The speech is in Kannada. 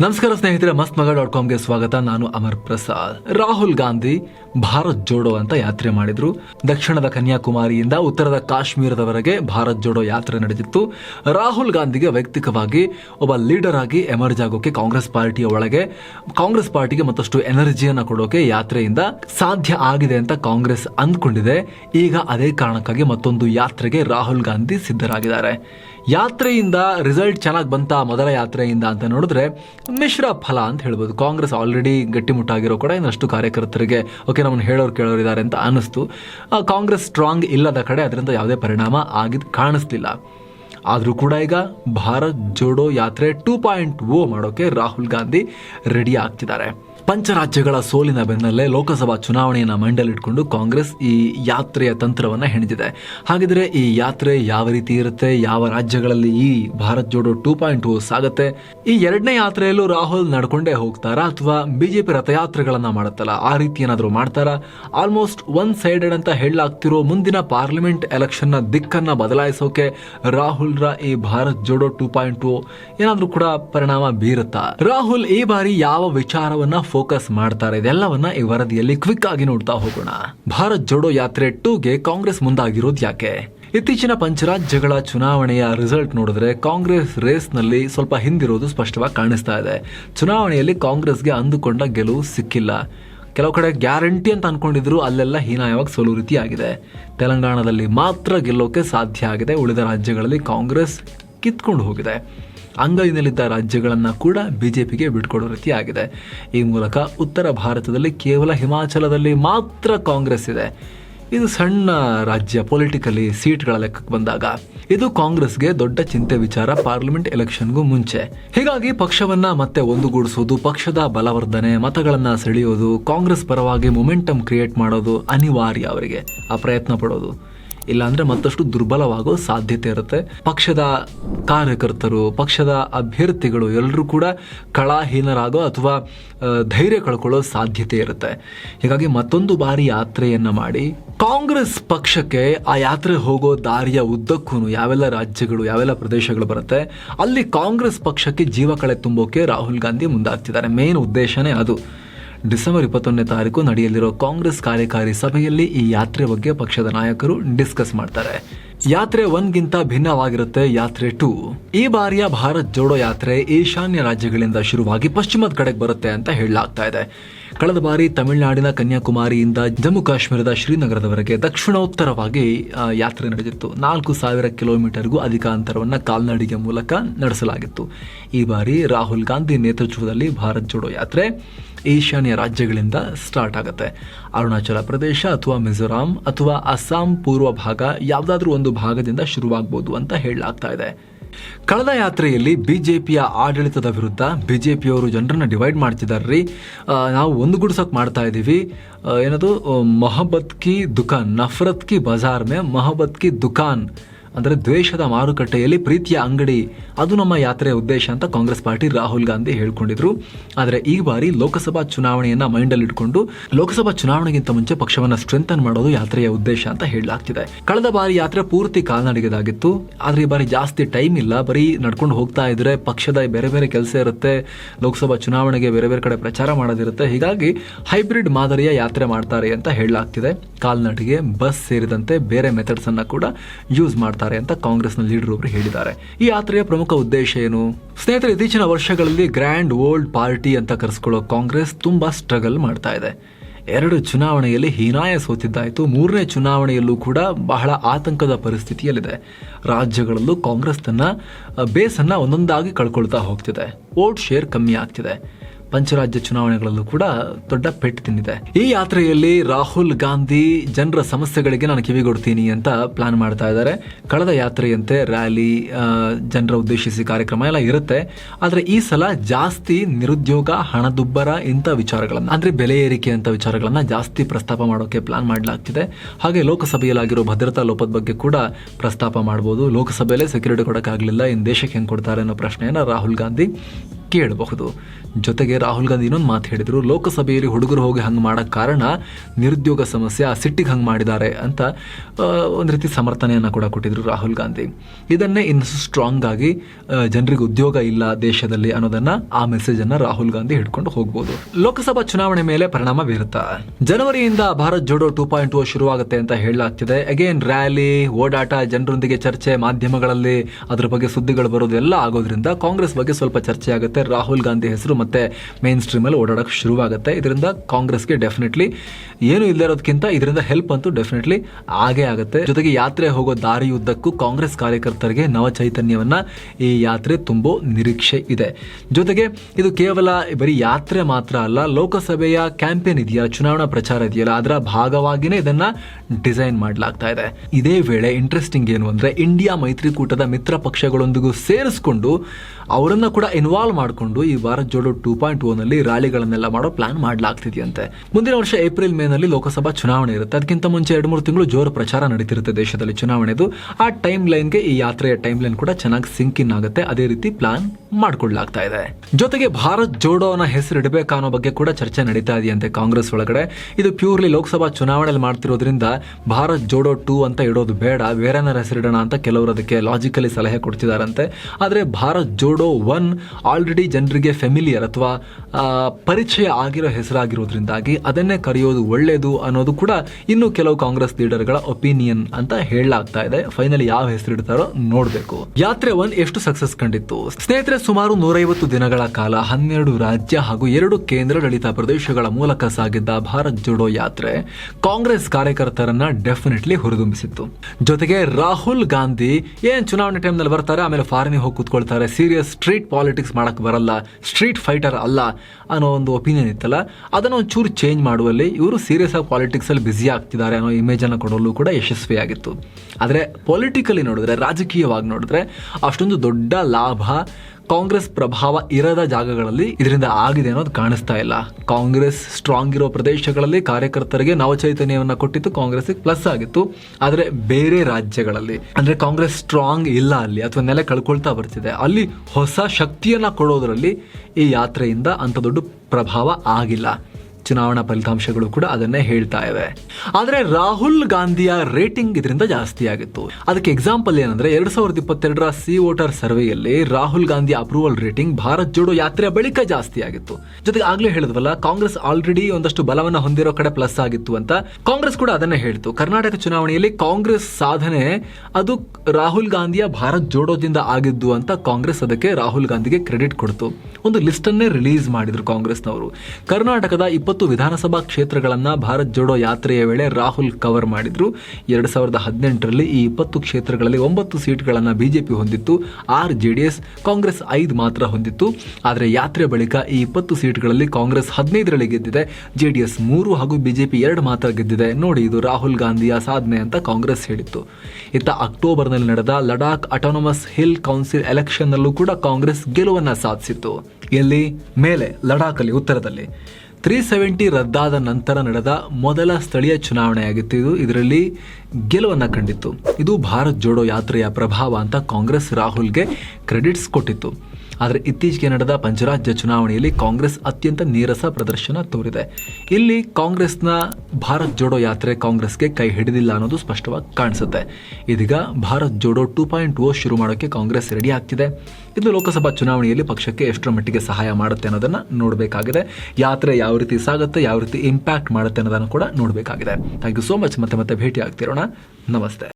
ನಮಸ್ಕಾರ ಸ್ನೇಹಿತರೆ ಮಸ್ತ್ ಮಗ ಡಾಟ್ ಕಾಮ್ಗೆ ಸ್ವಾಗತ. ನಾನು ಅಮರ್ ಪ್ರಸಾದ್. ರಾಹುಲ್ ಗಾಂಧಿ ಭಾರತ್ ಜೋಡೋ ಅಂತ ಯಾತ್ರೆ ಮಾಡಿದ್ರು. ದಕ್ಷಿಣದ ಕನ್ಯಾಕುಮಾರಿಯಿಂದ ಉತ್ತರದ ಕಾಶ್ಮೀರದವರೆಗೆ ಭಾರತ್ ಜೋಡೋ ಯಾತ್ರೆ ನಡೆದಿತ್ತು. ರಾಹುಲ್ ಗಾಂಧಿಗೆ ವೈಯಕ್ತಿಕವಾಗಿ ಒಬ್ಬ ಲೀಡರ್ ಆಗಿ ಎಮರ್ಜ್ ಆಗೋಕೆ ಕಾಂಗ್ರೆಸ್ ಪಾರ್ಟಿಯ ಒಳಗೆ, ಕಾಂಗ್ರೆಸ್ ಪಾರ್ಟಿಗೆ ಮತ್ತಷ್ಟು ಎನರ್ಜಿಯನ್ನು ಕೊಡೋಕೆ ಯಾತ್ರೆಯಿಂದ ಸಾಧ್ಯ ಆಗಿದೆ ಅಂತ ಕಾಂಗ್ರೆಸ್ ಅಂದ್ಕೊಂಡಿದೆ. ಈಗ ಅದೇ ಕಾರಣಕ್ಕಾಗಿ ಮತ್ತೊಂದು ಯಾತ್ರೆಗೆ ರಾಹುಲ್ ಗಾಂಧಿ ಸಿದ್ಧರಾಗಿದ್ದಾರೆ. ಯಾತ್ರೆಯಿಂದ ರಿಸಲ್ಟ್ ಚೆನ್ನಾಗಿ ಬಂತ ಮೊದಲ ಯಾತ್ರೆಯಿಂದ ಅಂತ ನೋಡಿದ್ರೆ ಮಿಶ್ರ ಫಲ ಅಂತ ಹೇಳ್ಬೋದು. ಕಾಂಗ್ರೆಸ್ ಆಲ್ರೆಡಿ ಗಟ್ಟಿಮುಟ್ಟಾಗಿರೋ ಕೂಡ ಇನ್ನಷ್ಟು ಕಾರ್ಯಕರ್ತರಿಗೆ, ಓಕೆ, ನಮ್ಮನ್ನು ಹೇಳೋರು ಕೇಳೋರು ಇದ್ದಾರೆ ಅಂತ ಅನ್ನಿಸ್ತು. ಕಾಂಗ್ರೆಸ್ ಸ್ಟ್ರಾಂಗ್ ಇಲ್ಲದ ಕಡೆ ಅದರಿಂದ ಯಾವುದೇ ಪರಿಣಾಮ ಆಗಿದ್ದು ಕಾಣಿಸ್ಲಿಲ್ಲ. ಆದರೂ ಕೂಡ ಈಗ ಭಾರತ್ ಜೋಡೋ ಯಾತ್ರೆ ಟೂ ಪಾಯಿಂಟ್ ಓ ಮಾಡೋಕೆ ರಾಹುಲ್ ಗಾಂಧಿ ರೆಡಿ ಆಗ್ತಿದ್ದಾರೆ. ಪಂಚರಾಜ್ಯಗಳ ಸೋಲಿನ ಬೆನ್ನಲ್ಲೇ ಲೋಕಸಭಾ ಚುನಾವಣೆಯನ್ನು ಮಂಡಲಿಟ್ಕೊಂಡು ಕಾಂಗ್ರೆಸ್ ಈ ಯಾತ್ರೆಯ ತಂತ್ರವನ್ನು ಹೆಣೆದಿದೆ. ಹಾಗಿದ್ರೆ ಈ ಯಾತ್ರೆ ಯಾವ ರೀತಿ ಇರುತ್ತೆ, ಯಾವ ರಾಜ್ಯಗಳಲ್ಲಿ ಈ Bharat Jodo two point O ಸಾಗುತ್ತೆ? ಈ ಎರಡನೇ ಯಾತ್ರೆಯಲ್ಲೂ ರಾಹುಲ್ ನಡ್ಕೊಂಡೇ ಹೋಗ್ತಾರಾ ಅಥವಾ ಬಿಜೆಪಿ ರಥಯಾತ್ರೆಗಳನ್ನ ಮಾಡುತ್ತಲ್ಲ ಆ ರೀತಿ ಏನಾದರೂ ಮಾಡ್ತಾರಾ? ಆಲ್ಮೋಸ್ಟ್ ಒನ್ ಸೈಡೆಡ್ ಅಂತ ಹೇಳಲಾಗ್ತಿರೋ ಮುಂದಿನ ಪಾರ್ಲಿಮೆಂಟ್ನ ದಿಕ್ಕನ್ನ ಬದಲಾಯಿಸೋಕೆ ರಾಹುಲ್ ರ ಈ Bharat Jodo two point two ಏನಾದ್ರೂ ಕೂಡ ಪರಿಣಾಮ ಬೀರುತ್ತಾ? ರಾಹುಲ್ ಈ ಬಾರಿ ಯಾವ ವಿಚಾರವನ್ನ ಫೋಕಸ್ ಮಾಡ್ತಾರೆ ಇದೆಲ್ಲವನ್ನ ಈ ವರದಿಯಲ್ಲಿ ಕ್ವಿಕ್ ಆಗಿ ನೋಡ್ತಾ ಹೋಗೋಣ. ಭಾರತ್ ಜೋಡೋ ಯಾತ್ರೆ ಟೂಗೆ ಕಾಂಗ್ರೆಸ್ ಮುಂದಾಗಿರೋದು ಯಾಕೆ? ಇತ್ತೀಚಿನ ಪಂಚರಾಜ್ಯಗಳ ಚುನಾವಣೆಯ ರಿಸಲ್ಟ್ ನೋಡಿದ್ರೆ ಕಾಂಗ್ರೆಸ್ ರೇಸ್ನಲ್ಲಿ ಸ್ವಲ್ಪ ಹಿಂದಿರೋದು ಸ್ಪಷ್ಟವಾಗಿ ಕಾಣಿಸ್ತಾ ಇದೆ. ಚುನಾವಣೆಯಲ್ಲಿ ಕಾಂಗ್ರೆಸ್ಗೆ ಅಂದುಕೊಂಡ ಗೆಲುವು ಸಿಕ್ಕಿಲ್ಲ. ಕೆಲವು ಕಡೆ ಗ್ಯಾರಂಟಿ ಅಂತ ಅನ್ಕೊಂಡಿದ್ರು, ಅಲ್ಲೆಲ್ಲ ಹೀನಾಯವಾಗಿ ಸೋಲು ರೀತಿ ಆಗಿದೆ ತೆಲಂಗಾಣದಲ್ಲಿ ಮಾತ್ರ ಗೆಲ್ಲೋಕೆ ಸಾಧ್ಯ ಆಗಿದೆ, ಉಳಿದ ರಾಜ್ಯಗಳಲ್ಲಿ ಕಾಂಗ್ರೆಸ್ ಕಿತ್ಕೊಂಡು ಹೋಗಿದೆ. ಅಂಗೈನಲ್ಲಿದ್ದ ರಾಜ್ಯಗಳನ್ನು ಕೂಡ ಬಿಜೆಪಿಗೆ ಬಿಟ್ಕೊಡೋ ರೀತಿ ಆಗಿದೆ ಈ ಮೂಲಕ ಉತ್ತರ ಭಾರತದಲ್ಲಿ ಕೇವಲ ಹಿಮಾಚಲದಲ್ಲಿ ಮಾತ್ರ ಕಾಂಗ್ರೆಸ್ ಇದೆ. ಇದು ಸಣ್ಣ ರಾಜ್ಯ ಪೊಲಿಟಿಕಲಿ ಸೀಟ್ಗಳ ಲೆಕ್ಕಕ್ಕೆ ಬಂದಾಗ. ಇದು ಕಾಂಗ್ರೆಸ್ಗೆ ದೊಡ್ಡ ಚಿಂತೆ ವಿಚಾರ ಪಾರ್ಲಿಮೆಂಟ್ ಎಲೆಕ್ಷನ್ಗೂ ಮುಂಚೆ. ಹೀಗಾಗಿ ಪಕ್ಷವನ್ನ ಮತ್ತೆ ಒಂದುಗೂಡಿಸೋದು, ಪಕ್ಷದ ಬಲವರ್ಧನೆ, ಮತಗಳನ್ನ ಸೆಳೆಯೋದು, ಕಾಂಗ್ರೆಸ್ ಪರವಾಗಿ ಮೊಮೆಂಟಮ್ ಕ್ರಿಯೇಟ್ ಮಾಡೋದು ಅನಿವಾರ್ಯ ಅವರಿಗೆ. ಆ ಪ್ರಯತ್ನ ಪಡೋದು. ಇಲ್ಲಾಂದ್ರೆ ಮತ್ತಷ್ಟು ದುರ್ಬಲವಾಗೋ ಸಾಧ್ಯತೆ ಇರುತ್ತೆ. ಪಕ್ಷದ ಕಾರ್ಯಕರ್ತರು, ಪಕ್ಷದ ಅಭ್ಯರ್ಥಿಗಳು ಎಲ್ಲರೂ ಕೂಡ ಕಳಾಹೀನರಾಗೋ ಅಥವಾ ಧೈರ್ಯ ಕಳ್ಕೊಳ್ಳೋ ಸಾಧ್ಯತೆ ಇರುತ್ತೆ. ಹೀಗಾಗಿ ಮತ್ತೊಂದು ಬಾರಿ ಯಾತ್ರೆಯನ್ನ ಮಾಡಿ, ಕಾಂಗ್ರೆಸ್ ಪಕ್ಷಕ್ಕೆ ಆ ಯಾತ್ರೆ ಹೋಗೋ ದಾರಿಯ ಉದ್ದಕ್ಕೂ ಯಾವೆಲ್ಲ ರಾಜ್ಯಗಳು, ಯಾವೆಲ್ಲ ಪ್ರದೇಶಗಳು ಬರುತ್ತೆ, ಅಲ್ಲಿ ಕಾಂಗ್ರೆಸ್ ಪಕ್ಷಕ್ಕೆ ಜೀವ ಕಳೆ ತುಂಬೋಕೆ ರಾಹುಲ್ ಗಾಂಧಿ ಮುಂದಾಗ್ತಿದ್ದಾರೆ. ಮೇನ್ ಉದ್ದೇಶನೇ ಅದು. ಡಿಸೆಂಬರ್ ಇಪ್ಪತ್ತೊಂದನೇ ತಾರೀಕು ನಡೆಯಲಿರೋ ಕಾಂಗ್ರೆಸ್ ಕಾರ್ಯಕಾರಿ ಸಭೆಯಲ್ಲಿ ಈ ಯಾತ್ರೆ ಬಗ್ಗೆ ಪಕ್ಷದ ನಾಯಕರು ಡಿಸ್ಕಸ್ ಮಾಡ್ತಾರೆ. ಯಾತ್ರೆ ಒಂದ್ಗಿಂತ ಭಿನ್ನವಾಗಿರುತ್ತೆ ಯಾತ್ರೆ ಟೂ. ಈ ಬಾರಿಯ ಭಾರತ್ ಜೋಡೋ ಯಾತ್ರೆ ಈಶಾನ್ಯ ರಾಜ್ಯಗಳಿಂದ ಶುರುವಾಗಿ ಪಶ್ಚಿಮದ ಕಡೆಗೆ ಬರುತ್ತೆ ಅಂತ ಹೇಳಲಾಗ್ತಾ ಇದೆ. ಕಳೆದ ಬಾರಿ ತಮಿಳುನಾಡಿನ ಕನ್ಯಾಕುಮಾರಿಯಿಂದ ಜಮ್ಮು ಕಾಶ್ಮೀರದ ಶ್ರೀನಗರದವರೆಗೆ ದಕ್ಷಿಣೋತ್ತರವಾಗಿ ಯಾತ್ರೆ ನಡೆದಿತ್ತು. ನಾಲ್ಕು ಸಾವಿರ ಕಿಲೋಮೀಟರ್ಗೂ ಅಧಿಕ ಅಂತರವನ್ನು ಕಾಲ್ನಡಿಗೆ ಮೂಲಕ ನಡೆಸಲಾಗಿತ್ತು. ಈ ಬಾರಿ ರಾಹುಲ್ ಗಾಂಧಿ ನೇತೃತ್ವದಲ್ಲಿ ಭಾರತ್ ಜೋಡೋ ಯಾತ್ರೆ ಈಶಾನ್ಯ ರಾಜ್ಯಗಳಿಂದ ಸ್ಟಾರ್ಟ್ ಆಗುತ್ತೆ. ಅರುಣಾಚಲ ಪ್ರದೇಶ ಅಥವಾ ಮಿಜೋರಾಂ ಅಥವಾ ಅಸ್ಸಾಂ ಪೂರ್ವ ಭಾಗ ಯಾವುದಾದ್ರೂ ಒಂದು ಭಾಗದಿಂದ ಶುರುವಾಗಬಹುದು ಅಂತ ಹೇಳಲಾಗ್ತಾ ಇದೆ. ಕಳೆದ ಯಾತ್ರೆಯಲ್ಲಿ ಬಿಜೆಪಿಯ ಆಡಳಿತದ ವಿರುದ್ಧ ಬಿಜೆಪಿಯವರು ಜನರನ್ನ ಡಿವೈಡ್ ಮಾಡ್ತಿದ್ದಾರೆ ನಾವು ಒಂದುಗೂಡ್ಸಕ್ ಮಾಡ್ತಾ ಇದ್ದೀವಿ ಏನದು, ಮೊಹಬ್ಬತ್ ಕಿ ದುಕಾನ್ ನಫರತ್ ಕಿ ಬಜಾರ್ ಮೇ ಮೊಹಬ್ಬತ್ ಕಿ ದುಕಾನ್ ಅಂದರೆ ದ್ವೇಷದ ಮಾರುಕಟ್ಟೆಯಲ್ಲಿ ಪ್ರೀತಿಯ ಅಂಗಡಿ. ಅದು ನಮ್ಮ ಯಾತ್ರೆಯ ಉದ್ದೇಶ ಅಂತ ಕಾಂಗ್ರೆಸ್ ಪಾರ್ಟಿ ರಾಹುಲ್ ಗಾಂಧಿ ಹೇಳ್ಕೊಂಡಿದ್ರು. ಆದರೆ ಈ ಬಾರಿ ಲೋಕಸಭಾ ಚುನಾವಣೆಯನ್ನ ಮೈಂಡಲ್ಲಿ ಇಟ್ಕೊಂಡು ಲೋಕಸಭಾ ಚುನಾವಣೆಗಿಂತ ಮುಂಚೆ ಪಕ್ಷವನ್ನು ಸ್ಟ್ರೆಂಥನ್ ಮಾಡೋದು ಯಾತ್ರೆಯ ಉದ್ದೇಶ ಅಂತ ಹೇಳಲಾಗ್ತಿದೆ. ಕಳೆದ ಬಾರಿ ಯಾತ್ರೆ ಪೂರ್ತಿ ಕಾಲ್ನಡಿಗೆದಾಗಿತ್ತು ಆದರೆ ಈ ಬಾರಿ ಜಾಸ್ತಿ ಟೈಮ್ ಇಲ್ಲ. ಬರೀ ನಡ್ಕೊಂಡು ಹೋಗ್ತಾ ಇದ್ರೆ ಪಕ್ಷದ ಬೇರೆ ಬೇರೆ ಕೆಲಸ ಇರುತ್ತೆ. ಲೋಕಸಭಾ ಚುನಾವಣೆಗೆ ಬೇರೆ ಬೇರೆ ಕಡೆ ಪ್ರಚಾರ ಮಾಡೋದಿರುತ್ತೆ. ಹೀಗಾಗಿ ಹೈಬ್ರಿಡ್ ಮಾದರಿಯ ಯಾತ್ರೆ ಮಾಡ್ತಾರೆ ಅಂತ ಹೇಳಲಾಗ್ತಿದೆ. ಕಾಲ್ನಡಿಗೆ, ಬಸ್ ಸೇರಿದಂತೆ ಬೇರೆ ಮೆಥಡ್ಸ್ ಅನ್ನ ಕೂಡ ಯೂಸ್ ಮಾಡ್ತಾರೆ ಅಂತ ಕಾಂಗ್ರೆಸ್ನ ಲೀಡರ್ ಒಬ್ರು ಹೇಳಿದ್ದಾರೆ. ಈ ಯಾತ್ರೆಯ ಪ್ರಮುಖ ಉದ್ದೇಶ ಏನು? ಸ್ನೇಹಿತರೆ, ಇತ್ತೀಚಿನ ವರ್ಷಗಳಲ್ಲಿ ಗ್ರ್ಯಾಂಡ್ ಓಲ್ಡ್ ಪಾರ್ಟಿ ಅಂತ ಕರೆಸ್ಕೊಳ್ಳೋ ಕಾಂಗ್ರೆಸ್ ತುಂಬಾ ಸ್ಟ್ರಗಲ್ ಮಾಡ್ತಾ ಇದೆ. ಎರಡು ಚುನಾವಣೆಯಲ್ಲಿ ಹೀನಾಯ ಸೋತಿದ್ದಾಯಿತು. ಮೂರನೇ ಚುನಾವಣೆಯಲ್ಲೂ ಕೂಡ ಬಹಳ ಆತಂಕದ ಪರಿಸ್ಥಿತಿಯಲ್ಲಿದೆ. ರಾಜ್ಯಗಳಲ್ಲೂ ಕಾಂಗ್ರೆಸ್ ತನ್ನ ಬೇಸನ್ನ ಒಂದೊಂದಾಗಿ ಕಳ್ಕೊಳ್ತಾ ಹೋಗ್ತಿದೆ. ವೋಟ್ ಶೇರ್ ಕಮ್ಮಿ ಆಗ್ತಿದೆ. ಪಂಚರಾಜ್ಯ ಚುನಾವಣೆಗಳಲ್ಲೂ ಕೂಡ ದೊಡ್ಡ ಪೆಟ್ಟು ತಿಂದಿದೆ. ಈ ಯಾತ್ರೆಯಲ್ಲಿ ರಾಹುಲ್ ಗಾಂಧಿ ಜನರ ಸಮಸ್ಯೆಗಳಿಗೆ ನಾನು ಕಿವಿಗೊಡ್ತೀನಿ ಅಂತ ಪ್ಲಾನ್ ಮಾಡ್ತಾ ಇದ್ದಾರೆ. ಕಳೆದ ಯಾತ್ರೆಯಂತೆ ರ್ಯಾಲಿ ಜನರ ಉದ್ದೇಶಿಸಿ ಕಾರ್ಯಕ್ರಮ ಎಲ್ಲ ಇರುತ್ತೆ. ಆದರೆ ಈ ಸಲ ಜಾಸ್ತಿ ನಿರುದ್ಯೋಗ, ಹಣದುಬ್ಬರ ಇಂಥ ವಿಚಾರಗಳನ್ನು, ಅಂದ್ರೆ ಬೆಲೆ ಏರಿಕೆ ಅಂತ ವಿಚಾರಗಳನ್ನು ಜಾಸ್ತಿ ಪ್ರಸ್ತಾಪ ಮಾಡೋಕೆ ಪ್ಲಾನ್ ಮಾಡಲಾಗ್ತಿದೆ. ಹಾಗೆ ಲೋಕಸಭೆಯಲ್ಲಾಗಿರೋ ಭದ್ರತಾ ಲೋಪದ ಬಗ್ಗೆ ಕೂಡ ಪ್ರಸ್ತಾಪ ಮಾಡ್ಬೋದು. ಲೋಕಸಭೆಯಲ್ಲೇ ಸೆಕ್ಯೂರಿಟಿ ಕೊಡೋಕ್ಕಾಗಲಿಲ್ಲ ಇನ್ನು ದೇಶಕ್ಕೆ ಹೆಂಗೆ ಕೊಡ್ತಾರೆ ಅನ್ನೋ ಪ್ರಶ್ನೆಯನ್ನ ರಾಹುಲ್ ಗಾಂಧಿ ಕೇಳಬಹುದು. ಜೊತೆಗೆ ರಾಹುಲ್ ಗಾಂಧಿ ಇನ್ನೊಂದು ಮಾತು ಹೇಳಿದರು, ಲೋಕಸಭೆಯಲ್ಲಿ ಹುಡುಗರು ಹೋಗಿ ಹಂಗೆ ಮಾಡೋಕ್ಕೆ ಕಾರಣ ನಿರುದ್ಯೋಗ ಸಮಸ್ಯೆ ಆ ಸಿಟ್ಟಿಗೆ ಹಂಗೆ ಮಾಡಿದ್ದಾರೆ ಅಂತ ಒಂದು ರೀತಿ ಸಮರ್ಥನೆಯನ್ನು ಕೂಡ ಕೊಟ್ಟಿದ್ರು ರಾಹುಲ್ ಗಾಂಧಿ. ಇದನ್ನೇ ಇನ್ನಷ್ಟು ಸ್ಟ್ರಾಂಗ್ ಆಗಿ ಜನರಿಗೆ ಉದ್ಯೋಗ ಇಲ್ಲ ದೇಶದಲ್ಲಿ ಅನ್ನೋದನ್ನ ಆ ಮೆಸೇಜನ್ನು ರಾಹುಲ್ ಗಾಂಧಿ ಹಿಡ್ಕೊಂಡು ಹೋಗ್ಬೋದು. ಲೋಕಸಭಾ ಚುನಾವಣೆ ಮೇಲೆ ಪರಿಣಾಮ ಬೀರುತ್ತಾ? ಜನವರಿಯಿಂದ Bharat Jodo two point O ಶುರುವಾಗುತ್ತೆ ಅಂತ ಹೇಳಲಾಗ್ತಿದೆ. ಅಗೇನ್ ರ್ಯಾಲಿ ಓಡಾಟ, ಜನರೊಂದಿಗೆ ಚರ್ಚೆ, ಮಾಧ್ಯಮಗಳಲ್ಲಿ ಅದರ ಬಗ್ಗೆ ಸುದ್ದಿಗಳು ಬರೋದು ಎಲ್ಲ ಆಗೋದ್ರಿಂದ ಕಾಂಗ್ರೆಸ್ ಬಗ್ಗೆ ಸ್ವಲ್ಪ ಚರ್ಚೆ ಆಗುತ್ತೆ. ರಾಹುಲ್ ಗಾಂಧಿ ಹೆಸರು ಮೇನ್ ಸ್ಟ್ರೀಮ್ ಅಲ್ಲಿ ಓಡಾಡಕ್ಕೆ ಶುರುವಾಗುತ್ತೆ. ಇದರಿಂದ ಕಾಂಗ್ರೆಸ್ಗೆ ಡೆಫಿನೆಟ್ಲಿ ಏನು ಇಲ್ಲದೆ ಇರೋದಕ್ಕಿಂತ ಇದರಿಂದ ಹೆಲ್ಪ್ ಅಂತೂ ಡೆಫಿನೆಟ್ಲಿ ಆಗೇ ಆಗುತ್ತೆ. ಜೊತೆಗೆ ಯಾತ್ರೆ ಹೋಗೋ ದಾರಿಯುದ್ದಕ್ಕೂ ಕಾಂಗ್ರೆಸ್ ಕಾರ್ಯಕರ್ತರಿಗೆ ನವ ಚೈತನ್ಯವನ್ನ ಈ ಯಾತ್ರೆ ತುಂಬೋ ನಿರೀಕ್ಷೆ ಇದೆ. ಜೊತೆಗೆ ಇದು ಕೇವಲ ಬರೀ ಯಾತ್ರೆ ಮಾತ್ರ ಅಲ್ಲ, ಲೋಕಸಭೆಯ ಕ್ಯಾಂಪೇನ್ ಇದೆಯಲ್ಲ ಚುನಾವಣಾ ಪ್ರಚಾರ ಇದೆಯಲ್ಲ, ಅದರ ಭಾಗವಾಗಿನೇ ಇದನ್ನ ಡಿಸೈನ್ ಮಾಡಲಾಗ್ತಾ ಇದೆ. ಇದೇ ವೇಳೆ ಇಂಟ್ರೆಸ್ಟಿಂಗ್ ಏನು ಅಂದ್ರೆ ಇಂಡಿಯಾ ಮೈತ್ರಿಕೂಟದ ಮಿತ್ರ ಪಕ್ಷಗಳೊಂದಿಗೂ ಸೇರಿಸ್ಕೊಂಡು ಅವರನ್ನ ಕೂಡ ಇನ್ವಾಲ್ವ್ ಮಾಡಿಕೊಂಡು ಈ ಭಾರತ್ ಜೋಡೋ ಟೂ ಪಾಯಿಂಟ್ನಲ್ಲಿ ರ್ಯಾಲಿಗಳನ್ನೆಲ್ಲ ಮಾಡೋ ಪ್ಲಾನ್ ಮಾಡಲಾಗ್ತಿದೆಯಂತೆ. ಮುಂದಿನ ವರ್ಷ ಏಪ್ರಿಲ್ ಮೇನಲ್ಲಿ ಲೋಕಸಭಾ ಚುನಾವಣೆ ಇರುತ್ತೆ. ಅದಕ್ಕಿಂತ ಮುಂಚೆ ಎರಡು ಮೂರು ತಿಂಗಳು ಜೋರು ಪ್ರಚಾರ ನಡೀತಿರುತ್ತೆ ದೇಶದಲ್ಲಿ ಚುನಾವಣೆದು. ಆ ಟೈಮ್ ಲೈನ್ಗೆ ಈ ಯಾತ್ರೆಯ ಟೈಮ್ ಲೈನ್ ಕೂಡ ಚೆನ್ನಾಗಿ ಸಿಂಕ್ ಇನ್ ಆಗುತ್ತೆ. ಅದೇ ರೀತಿ ಪ್ಲಾನ್ ಮಾಡ್ಕೊಳ್ಳಾಗ್ತಾ ಇದೆ. ಜೊತೆಗೆ ಭಾರತ್ ಜೋಡೋನ ಹೆಸರು ಇಡಬೇಕು ಅನ್ನೋ ಬಗ್ಗೆ ಕೂಡ ಚರ್ಚೆ ನಡೀತಾ ಇದೆಯಂತೆ ಕಾಂಗ್ರೆಸ್ ಒಳಗಡೆ. ಇದು ಪ್ಯೂರ್ಲಿ ಲೋಕಸಭಾ ಚುನಾವಣೆಯಲ್ಲಿ ಮಾಡ್ತಿರೋದ್ರಿಂದ ಭಾರತ್ ಜೋಡೋ ಟೂ ಅಂತ ಇಡೋದು ಬೇಡ. ಬೇರೆನಾರ ಹೆಸರಿಡೋಣ ಅಂತ ಕೆಲವರು ಅದಕ್ಕೆ ಲಾಜಿಕಲಿ ಸಲಹೆ ಕೊಡ್ತಿದಾರಂತೆ. ಆದರೆ ಭಾರತ್ ಜೋಡೋ ಒನ್ ಆಲ್ರೆಡಿ ಜನರಿಗೆ ಫೆಮಿಲಿಯರ್ ಅಥವಾ ಆ, ಪರಿಚಯ ಆಗಿರೋ ಹೆಸರಾಗಿರೋದ್ರಿಂದಾಗಿ ಅದನ್ನೇ ಕರೆಯೋದು ಒಳ್ಳೆಯದು ಅನ್ನೋದು ಕೂಡ ಇನ್ನು ಕೆಲವು ಕಾಂಗ್ರೆಸ್ ಲೀಡರ್ಗಳ ಒಪಿನಿಯನ್ ಅಂತ ಹೇಳಲಾಗ್ತಾ ಇದೆ. ಫೈನಲಿ ಯಾವ ಹೆಸರು ಇಡ್ತಾರೋ ನೋಡಬೇಕು. ಯಾತ್ರೆ ಒನ್ ಎಷ್ಟು ಸಕ್ಸಸ್ ಕಂಡಿತ್ತು? ಸ್ನೇಹಿತರೆ ಸುಮಾರು ನೂರೈವತ್ತು ದಿನಗಳ ಕಾಲ ಹನ್ನೆರಡು ರಾಜ್ಯ ಹಾಗೂ ಎರಡು ಕೇಂದ್ರಾಡಳಿತ ಪ್ರದೇಶಗಳ ಮೂಲಕ ಸಾಗಿದ್ದ ಭಾರತ್ ಜೋಡೋ ಯಾತ್ರೆ ಕಾಂಗ್ರೆಸ್ ಕಾರ್ಯಕರ್ತರನ್ನ ಡೆಫಿನೆಟ್ಲಿ ಹುರಿದುಂಬಿಸಿತ್ತು. ಜೊತೆಗೆ ರಾಹುಲ್ ಗಾಂಧಿ ಏನ್ ಚುನಾವಣೆ ಟೈಮ್ನಲ್ಲಿ ಬರ್ತಾರೆ ಆಮೇಲೆ ಫಾರಿನ್ ಹೋಗಿ ಕೂತ್ಕೊಳ್ತಾರೆ ಸೀರಿಯಸ್ ಸ್ಟ್ರೀಟ್ ಪಾಲಿಟಿಕ್ಸ್ ಮಾಡಕ್ ಬರಲ್ಲ ಸ್ಟ್ರೀಟ್ ಫೈಟರ್ ಅಲ್ಲ ಅನ್ನೋ ಒಂದು ಒಪಿನಿಯನ್ ಇತ್ತಲ್ಲ, ಅದನ್ನು ಒಂಚೂರು ಚೇಂಜ್ ಮಾಡುವಲ್ಲಿ ಇವರು ಸೀರಿಯಸ್ ಆಗಿ ಪಾಲಿಟಿಕ್ಸಲ್ಲಿ ಬ್ಯುಸಿ ಆಗ್ತಿದ್ದಾರೆ ಅನ್ನೋ ಇಮೇಜನ್ನು ಕೊಡಲು ಕೂಡ ಯಶಸ್ವಿಯಾಗಿತ್ತು. ಆದರೆ ಪೊಲಿಟಿಕಲಿ ನೋಡಿದ್ರೆ, ರಾಜಕೀಯವಾಗಿ ನೋಡಿದ್ರೆ, ಅಷ್ಟೊಂದು ದೊಡ್ಡ ಲಾಭ ಕಾಂಗ್ರೆಸ್ ಪ್ರಭಾವ ಇರದ ಜಾಗಗಳಲ್ಲಿ ಇದರಿಂದ ಆಗಿದೆ ಅನ್ನೋದು ಕಾಣಿಸ್ತಾ ಇಲ್ಲ. ಕಾಂಗ್ರೆಸ್ ಸ್ಟ್ರಾಂಗ್ ಇರೋ ಪ್ರದೇಶಗಳಲ್ಲಿ ಕಾರ್ಯಕರ್ತರಿಗೆ ನವಚೈತನ್ಯವನ್ನ ಕೊಟ್ಟಿತ್ತು ಕಾಂಗ್ರೆಸ್ ಪ್ಲಸ್ ಆಗಿತ್ತು. ಆದರೆ ಬೇರೆ ರಾಜ್ಯಗಳಲ್ಲಿ, ಅಂದ್ರೆ ಕಾಂಗ್ರೆಸ್ ಸ್ಟ್ರಾಂಗ್ ಇಲ್ಲ ಅಲ್ಲಿ ಅಥವಾ ನೆಲೆ ಕಳ್ಕೊಳ್ತಾ ಬರ್ತಿದೆ, ಅಲ್ಲಿ ಹೊಸ ಶಕ್ತಿಯನ್ನ ಕೊಡೋದ್ರಲ್ಲಿ ಈ ಯಾತ್ರೆಯಿಂದ ಅಂತ ದೊಡ್ಡ ಪ್ರಭಾವ ಆಗಿಲ್ಲ. ಚುನಾವಣಾ ಫಲಿತಾಂಶಗಳು ಕೂಡ ಅದನ್ನೇ ಹೇಳ್ತಾ ಇವೆ. ಆದರೆ ರಾಹುಲ್ ಗಾಂಧಿಯ ರೇಟಿಂಗ್ ಇದರಿಂದ ಜಾಸ್ತಿ ಆಗಿತ್ತು. ಅದಕ್ಕೆ ಎಕ್ಸಾಂಪಲ್ ಏನಂದ್ರೆ ಎರಡ್ ಸಾವಿರದ ಇಪ್ಪತ್ತೆರಡರ ಸಿ ವೋಟರ್ ಸರ್ವೆಯಲ್ಲಿ ರಾಹುಲ್ ಗಾಂಧಿ ಅಪ್ರೂವಲ್ ರೇಟಿಂಗ್ ಭಾರತ್ ಜೋಡೋ ಯಾತ್ರೆಯ ಬಳಿಕ ಜಾಸ್ತಿ ಆಗಿತ್ತು. ಜೊತೆಗೆ ಆಗ್ಲೇ ಹೇಳಿದ್ವಲ್ಲ, ಕಾಂಗ್ರೆಸ್ ಆಲ್ರೆಡಿ ಒಂದಷ್ಟು ಬಲವನ್ನ ಹೊಂದಿರೋ ಕಡೆ ಪ್ಲಸ್ ಆಗಿತ್ತು ಅಂತ. ಕಾಂಗ್ರೆಸ್ ಕೂಡ ಅದನ್ನೇ ಹೇಳ್ತು. ಕರ್ನಾಟಕ ಚುನಾವಣೆಯಲ್ಲಿ ಕಾಂಗ್ರೆಸ್ ಸಾಧನೆ ಅದು ರಾಹುಲ್ ಗಾಂಧಿಯ ಭಾರತ್ ಜೋಡೋದಿಂದ ಆಗಿದ್ದು ಅಂತ ಕಾಂಗ್ರೆಸ್ ಅದಕ್ಕೆ ರಾಹುಲ್ ಗಾಂಧಿಗೆ ಕ್ರೆಡಿಟ್ ಕೊಡ್ತು. ಒಂದು ಲಿಸ್ಟ್ ಅನ್ನೇ ರಿಲೀಸ್ ಮಾಡಿದ್ರು ಕಾಂಗ್ರೆಸ್ನವರು. ಕರ್ನಾಟಕದ ಇಪ್ಪತ್ತು ವಿಧಾನಸಭಾ ಕ್ಷೇತ್ರಗಳನ್ನು ಭಾರತ್ ಜೋಡೋ ಯಾತ್ರೆಯ ವೇಳೆ ರಾಹುಲ್ ಕವರ್ ಮಾಡಿದ್ರು. ಎರಡು ಸಾವಿರದ ಹದಿನೆಂಟರಲ್ಲಿ ಈ ಇಪ್ಪತ್ತು ಕ್ಷೇತ್ರಗಳಲ್ಲಿ ಒಂಬತ್ತು ಸೀಟ್ಗಳನ್ನು ಬಿಜೆಪಿ ಹೊಂದಿತ್ತು. ಆರ್ ಜೆಡಿಎಸ್, ಕಾಂಗ್ರೆಸ್ ಐದು ಮಾತ್ರ ಹೊಂದಿತ್ತು. ಆದರೆ ಯಾತ್ರೆ ಬಳಿಕ ಈ ಇಪ್ಪತ್ತು ಸೀಟ್ಗಳಲ್ಲಿ ಕಾಂಗ್ರೆಸ್ ಹದಿನೈದರಲ್ಲಿ ಗೆದ್ದಿದೆ. ಜೆಡಿಎಸ್ ಮೂರು ಹಾಗೂ ಬಿಜೆಪಿ ಎರಡು ಮಾತ್ರ ಗೆದ್ದಿದೆ. ನೋಡಿ, ಇದು ರಾಹುಲ್ ಗಾಂಧಿಯ ಸಾಧನೆ ಅಂತ ಕಾಂಗ್ರೆಸ್ ಹೇಳಿತ್ತು. ಇತ್ತ ಅಕ್ಟೋಬರ್ನಲ್ಲಿ ನಡೆದ ಲಡಾಖ್ ಅಟಾನಮಸ್ ಹಿಲ್ ಕೌನ್ಸಿಲ್ ಎಲೆಕ್ಷನ್ನಲ್ಲೂ ಕೂಡ ಕಾಂಗ್ರೆಸ್ ಗೆಲುವನ್ನು ಸಾಧಿಸಿತ್ತು. ಎಲ್ಲಿ? ಮೇಲೆ, ಲಡಾಖಲ್ಲಿ, ಉತ್ತರದಲ್ಲಿ. ತ್ರೀ ಸೆವೆಂಟಿ ರದ್ದಾದ ನಂತರ ನಡೆದ ಮೊದಲ ಸ್ಥಳೀಯ ಚುನಾವಣೆಯಾಗಿತ್ತು. ಇದು ಇದರಲ್ಲಿ ಗೆಲುವನ್ನ ಕಂಡಿತ್ತು. ಇದು ಭಾರತ್ ಜೋಡೋ ಯಾತ್ರೆಯ ಪ್ರಭಾವ ಅಂತ ಕಾಂಗ್ರೆಸ್ ರಾಹುಲ್ಗೆ ಕ್ರೆಡಿಟ್ಸ್ ಕೊಟ್ಟಿತ್ತು. ಆದರೆ ಇತ್ತೀಚೆಗೆ ನಡೆದ ಪಂಚರಾಜ್ಯ ಚುನಾವಣೆಯಲ್ಲಿ ಕಾಂಗ್ರೆಸ್ ಅತ್ಯಂತ ನೀರಸ ಪ್ರದರ್ಶನ ತೋರಿದೆ. ಇಲ್ಲಿ ಕಾಂಗ್ರೆಸ್ನ ಭಾರತ್ ಜೋಡೋ ಯಾತ್ರೆ ಕಾಂಗ್ರೆಸ್ಗೆ ಕೈ ಹಿಡಿದಿಲ್ಲ ಅನ್ನೋದು ಸ್ಪಷ್ಟವಾಗಿ ಕಾಣಿಸುತ್ತೆ. ಇದೀಗ Bharat Jodo two point O ಶುರು ಮಾಡೋಕ್ಕೆ ಕಾಂಗ್ರೆಸ್ ರೆಡಿ ಆಗ್ತಿದೆ. ಇದು ಲೋಕಸಭಾ ಚುನಾವಣೆಯಲ್ಲಿ ಪಕ್ಷಕ್ಕೆ ಎಷ್ಟರ ಮಟ್ಟಿಗೆ ಸಹಾಯ ಮಾಡುತ್ತೆ ಅನ್ನೋದನ್ನು ನೋಡಬೇಕಾಗಿದೆ. ಯಾತ್ರೆ ಯಾವ ರೀತಿ ಸಾಗುತ್ತೆ, ಯಾವ ರೀತಿ ಇಂಪ್ಯಾಕ್ಟ್ ಮಾಡುತ್ತೆ ಅನ್ನೋದನ್ನು ಕೂಡ ನೋಡಬೇಕಾಗಿದೆ. ಥ್ಯಾಂಕ್ ಯು ಸೋ ಮಚ್ ಮತ್ತೆ ಮತ್ತೆ ಭೇಟಿ ಆಗ್ತಿರೋಣ ನಮಸ್ತೆ.